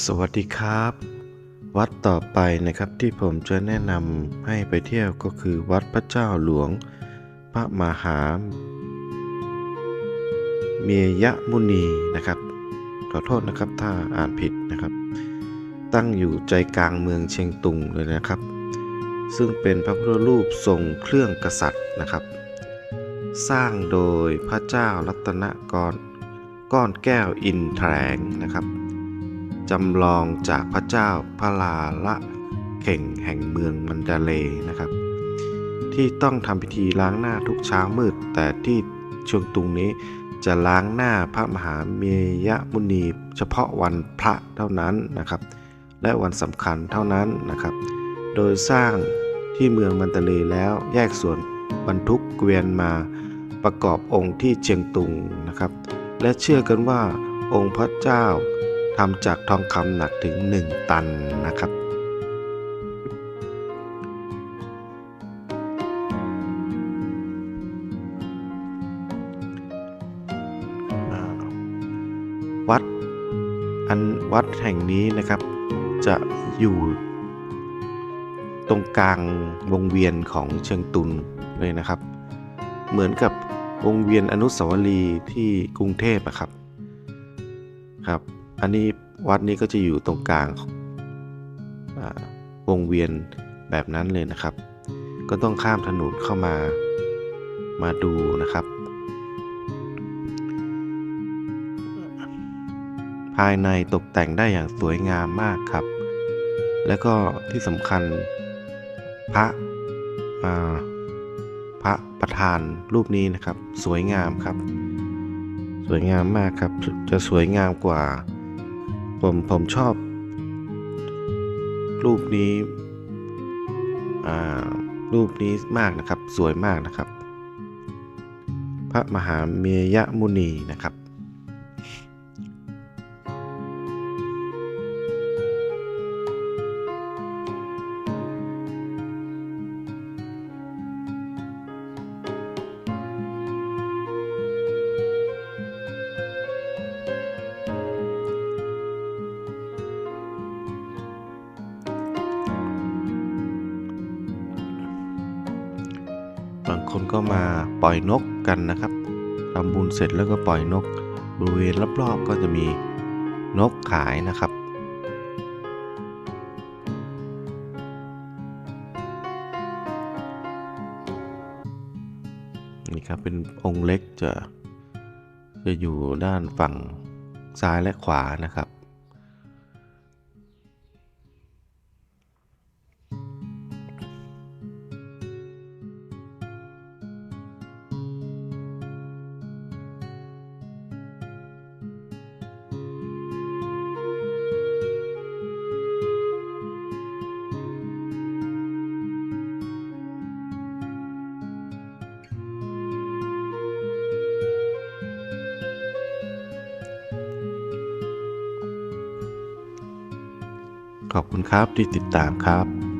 สวัสดีครับ วัดต่อไปนะครับที่ผมจะแนะนำให้ไปเที่ยวก็คือวัดพระเจ้าหลวง พระมหา เมียะมุนีนะครับ ขอโทษนะครับถ้าอ่านผิดนะครับ ตั้งอยู่ใจกลางเมืองเชียงตุงเลยนะครับ ซึ่งเป็นพระพุทธรูปทรงเครื่องกษัตริย์นะครับ สร้างโดยพระเจ้ารัตนกรก้อนแก้วอินแถลงนะครับ จำลองจากพระเจ้าพระลาละเข่งแห่งเมืองมันดาเลนะครับ ที่ต้องทำพิธีล้างหน้าทุกเช้ามืด แต่ที่เชียงตุงนี้จะล้างหน้าพระมหาเมยมุนีเฉพาะวันพระเท่านั้นนะครับ และวันสำคัญเท่านั้นนะครับ โดยสร้างที่เมืองมันตาเลแล้วแยกส่วนบรรทุกเกวียนมาประกอบองค์ที่เชียงตุงนะครับ และเชื่อกันว่าองค์พระเจ้า ทำจากทองคำหนักถึง 1 ตันนะครับ วัดอันวัดแห่งนี้นะครับ จะอยู่ตรงกลางวงเวียนของเชียงตุนเลยนะครับ เหมือนกับวงเวียนอนุสาวรีย์ที่กรุงเทพอะครับครับ อันนี้วัดนี้ก็จะอยู่ตรงกลางอ่าวงเวียนแบบนั้นเลยนะครับ ก็ต้องข้ามถนนเข้ามามาดูนะครับ ภายในตกแต่งได้อย่างสวยงามมากครับ แล้วก็ที่สำคัญพระอ่าพระประธานรูปนี้นะครับ สวยงามครับ สวยงามมากครับ จะสวยงามกว่า ผมผมชอบ รูปนี้อ่ารูปนี้มากนะครับ สวยมากนะครับ พระมหาเมยมุนีนะครับางคนก็มาปล่อยนกกันนะครับทำบุญเสร็จแล้วก็ปล่อยนก บริเวณรอบๆก็จะมีนกขายนะครับ นี่ครับเป็นองค์เล็กจะจะอยู่ด้านฝั่งซ้ายและขวานะครับ ขอบคุณครับที่ติดตามครับ